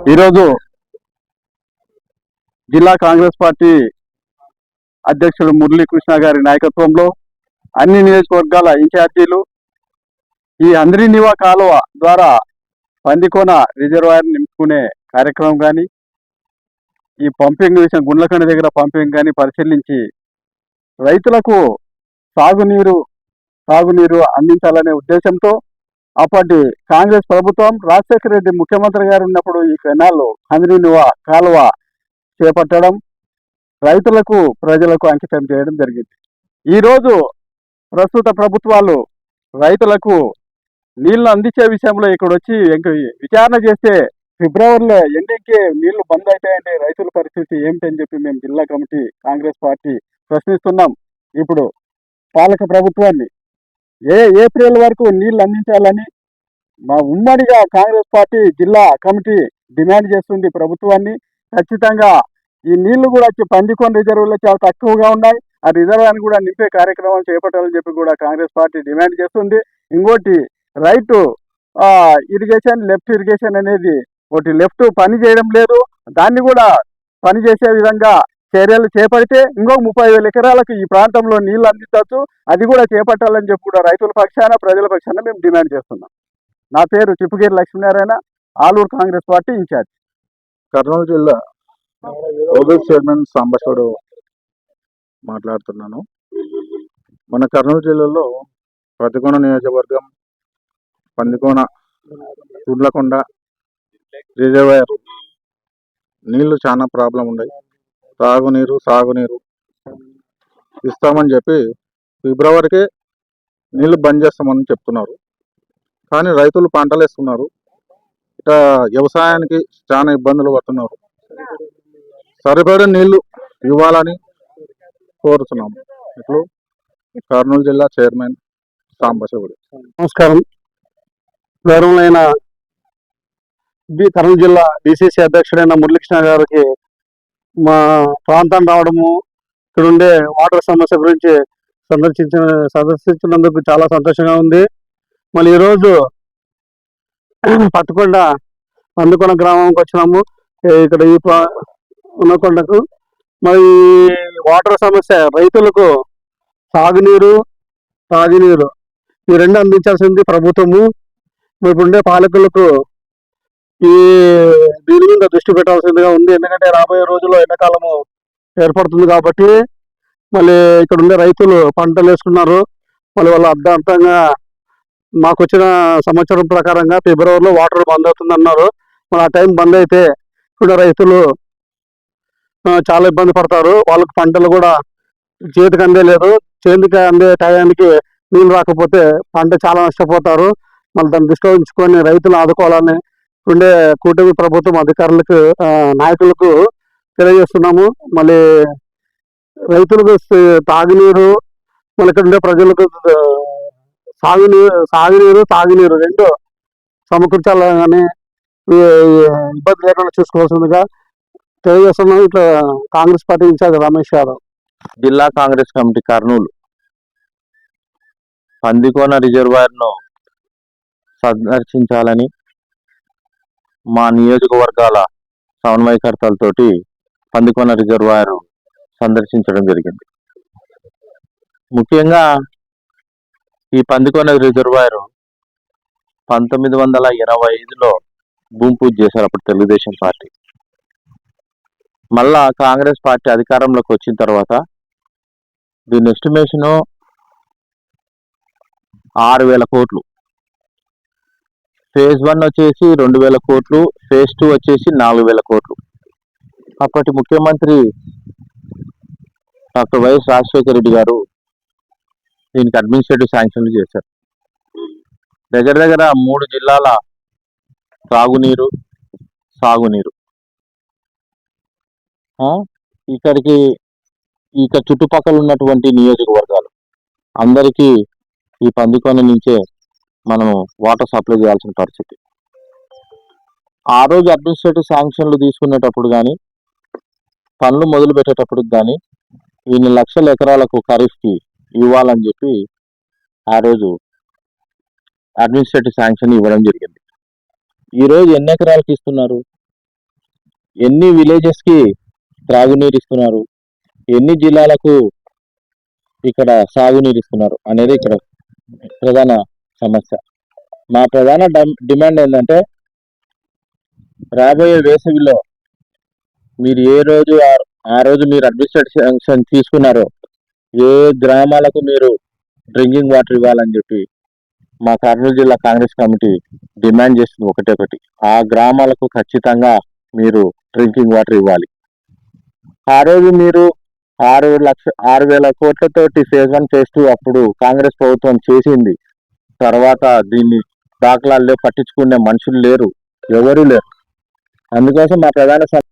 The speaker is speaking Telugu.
ఈరోజు జిల్లా కాంగ్రెస్ పార్టీ అధ్యక్షుడు మురళీకృష్ణ గారి నాయకత్వంలో అన్ని నియోజకవర్గాల ఇన్ఛార్జీలు ఈ అందరి నివా కాలువ ద్వారా పందికోన రిజర్వాయర్ నింపుకునే కార్యక్రమం కానీ ఈ పంపింగ్ విషయం గుండ్లకండ దగ్గర పంపింగ్ కానీ పరిశీలించి రైతులకు సాగునీరు సాగునీరు అందించాలనే ఉద్దేశంతో అప్పటి కాంగ్రెస్ ప్రభుత్వం రాజశేఖర రెడ్డి ముఖ్యమంత్రి గారు ఉన్నప్పుడు ఈ కెనాల్ హంద్రీనివ కాలువ చేపట్టడం రైతులకు ప్రజలకు అంకితం చేయడం జరిగింది. ఈరోజు ప్రస్తుత ప్రభుత్వాలు రైతులకు నీళ్ళు అందించే విషయంలో ఇక్కడ వచ్చి విచారణ చేస్తే ఫిబ్రవరిలో ఎండింగ్కి నీళ్ళు బంద్ అవుతాయంటే రైతుల పరిస్థితి ఏమిటని చెప్పి మేము జిల్లా కమిటీ కాంగ్రెస్ పార్టీ ప్రశ్నిస్తున్నాం. ఇప్పుడు పాలక ప్రభుత్వాన్ని ఏ ఏప్రిల్ వరకు నీళ్ళు అందించాలని మా ఉమ్మడిగా కాంగ్రెస్ పార్టీ జిల్లా కమిటీ డిమాండ్ చేస్తుంది ప్రభుత్వాన్ని. ఖచ్చితంగా ఈ నీళ్ళు కూడా పందికొండ రిజర్వులో చాలా తక్కువగా ఉన్నాయి. ఆ రిజర్వాన్ని కూడా నింపే కార్యక్రమం చేపట్టాలని చెప్పి కూడా కాంగ్రెస్ పార్టీ డిమాండ్ చేస్తుంది. ఇంకోటి రైట్ ఇరిగేషన్ లెఫ్ట్ ఇరిగేషన్ అనేది ఒకటి లెఫ్ట్ పని చేయడం లేదు. దాన్ని కూడా పని చేసే విధంగా చర్యలు చేపడితే ఇంకొక ముప్పై వేల ఎకరాలకు ఈ ప్రాంతంలో నీళ్ళు అందించవచ్చు. అది కూడా చేపట్టాలని చెప్పి కూడా రైతుల పక్షాన ప్రజల పక్షాన మేము డిమాండ్ చేస్తున్నాం. నా పేరు చిప్పుగిరి లక్ష్మీనారాయణ ఆలూరు కాంగ్రెస్ పార్టీ ఇన్ఛార్జ్. కర్నూలు జిల్లా ఓబీసీ చైర్మన్ సాంబశివుడు మాట్లాడుతున్నాను. మన కర్నూలు జిల్లాలో ప్రతికోణ నియోజకవర్గం పందికోణ గుడ్లకొండ రిజర్వాయర్ నీళ్ళు చాలా ప్రాబ్లం ఉన్నాయి. తాగునీరు సాగునీరు ఇస్తామని చెప్పి ఫిబ్రవరికి నీళ్ళు బంద్ చేస్తామని చెప్తున్నారు. కానీ రైతులు పంటలు వేస్తున్నారు ఇట్లా వ్యవసాయానికి చాలా ఇబ్బందులు పడుతున్నారు. సరిపడే నీళ్ళు ఇవ్వాలని కోరుతున్నాము. ఇప్పుడు కర్నూలు జిల్లా చైర్మన్ సాంబశివుడు. నమస్కారం. గౌరవమైన బి కర్నూలు జిల్లా డిసిసి అధ్యక్షుడైన మురళీకృష్ణ గారికి మా ప్రాంతం రావడము ఇక్కడ ఉండే వాటర్ సమస్య గురించి సందర్శించిన సందర్శించినందుకు చాలా సంతోషంగా ఉంది. మళ్ళీ ఈరోజు పట్టుకొండ అందుకొండ గ్రామంకి వచ్చినాము. ఇక్కడ ఈ ఉన్నకొండకు మరి ఈ వాటర్ సమస్య రైతులకు సాగునీరు తాగునీరు ఈ రెండు అందించాల్సింది ప్రభుత్వము. ఇప్పుడు ఉండే పాలకులకు ఈ దీని మీద దృష్టి పెట్టాల్సిందిగా ఉంది. ఎందుకంటే రాబోయే రోజుల్లో ఎండాకాలము ఏర్పడుతుంది కాబట్టి మళ్ళీ ఇక్కడ ఉండే రైతులు పంటలు వేసుకున్నారు. మళ్ళీ వాళ్ళు అర్థాంతంగా మాకు వచ్చిన సంవత్సరం ప్రకారంగా ఫిబ్రవరిలో వాటర్ బంద్ అవుతుంది అన్నారు మరి ఆ టైం బంద్ అయితే ఇక్కడ రైతులు చాలా ఇబ్బంది పడతారు. వాళ్ళకి పంటలు కూడా చేతికి అందేలేదు చేతికి అందే టయానికి నీళ్ళు రాకపోతే పంట చాలా నష్టపోతారు. మళ్ళీ దాన్ని దృష్టిలో ఉంచుకొని రైతులు ఆదుకోవాలని ఉండే కూటమి ప్రభుత్వం అధికారులకు నాయకులకు తెలియజేస్తున్నాము. మళ్ళీ రైతులకు తాగునీరు మళ్ళీ ఇక్కడ ఉండే ప్రజలకు సాగునీరు సాగునీరు తాగునీరు రెండు సమకూర్చాలని ఇబ్బంది లేకుండా చూసుకోవాల్సిందిగా తెలియజేస్తున్నాం ఇట్లా కాంగ్రెస్ పార్టీ ఇన్ఛార్జ్ రమేష్ యాదవ్. జిల్లా కాంగ్రెస్ కమిటీ కర్నూలు. పందికోన రిజర్వాయర్ను సందర్శించాలని మా నియోజకవర్గాల సమన్వయకర్తలతోటి పందికోన రిజర్వాయర్ సందర్శించడం జరిగింది. ముఖ్యంగా ఈ పందికోన రిజర్వాయర్ పంతొమ్మిది వందల ఎనభై ఐదులో భూమి పూజ చేశారు అప్పుడు తెలుగుదేశం పార్టీ. మళ్ళా కాంగ్రెస్ పార్టీ అధికారంలోకి వచ్చిన తర్వాత దీని ఎస్టిమేషను ఆరు వేల కోట్లు ఫేజ్ వన్ వచ్చేసి రెండు వేల కోట్లు ఫేజ్ టూ వచ్చేసి నాలుగు వేల కోట్లు. అప్పటి ముఖ్యమంత్రి డాక్టర్ వైఎస్ రాజశేఖర రెడ్డి గారు దీనికి అడ్మినిస్ట్రేటివ్ శాంక్షన్లు చేశారు. దగ్గర దగ్గర మూడు జిల్లాల త్రాగునీరు సాగునీరు. ఇక్కడికి ఇక చుట్టుపక్కల ఉన్నటువంటి నియోజకవర్గాలు అందరికీ ఈ పందుకొని నుంచే మనము వాటర్ సప్లై చేయాల్సిన పరిస్థితి. ఆ రోజు అడ్మినిస్ట్రేటివ్ శాంక్షన్లు తీసుకునేటప్పుడు కానీ పనులు మొదలు పెట్టేటప్పుడు కానీ ఇన్ని లక్షల ఎకరాలకు ఖరీఫ్కి ఇవ్వాలని చెప్పి ఆ రోజు అడ్మినిస్ట్రేటివ్ శాంక్షన్ ఇవ్వడం జరిగింది. ఈరోజు ఎన్ని ఎకరాలకు ఇస్తున్నారు? ఎన్ని విలేజెస్కి త్రాగునీరు ఇస్తున్నారు? ఎన్ని జిల్లాలకు ఇక్కడ సాగునీరు ఇస్తున్నారు అనేది ఇక్కడ ప్రధాన సమస్య. మా ప్రధాన డమ్- డిమాండ్ ఏంటంటే రాబోయే వేసవిలో మీరు ఏ రోజు ఆ- ఆ రోజు మీరు అడ్మినిస్ట్రేటివ్ శాంక్షన్ తీసుకున్నారో ఏ గ్రామాలకు మీరు డ్రింకింగ్ వాటర్ ఇవ్వాలని చెప్పి మా కర్నూలు జిల్లా కాంగ్రెస్ కమిటీ డిమాండ్ చేస్తుంది ఒకటే ఒకటి. ఆ గ్రామాలకు ఖచ్చితంగా మీరు డ్రింకింగ్ వాటర్ ఇవ్వాలి. ఆ రోజు మీరు ఆరు లక్ష ఆరు వేల కోట్లతోటి ఫేజ్ వన్ ఫేజ్ టూ అప్పుడు కాంగ్రెస్ ప్రభుత్వం చేసింది తర్వాత దీన్ని దాఖలాల్లో పట్టించుకునే మనుషులు లేరు. ఎవరూ లేరు. అందుకోసం మా ప్రధాన సమ-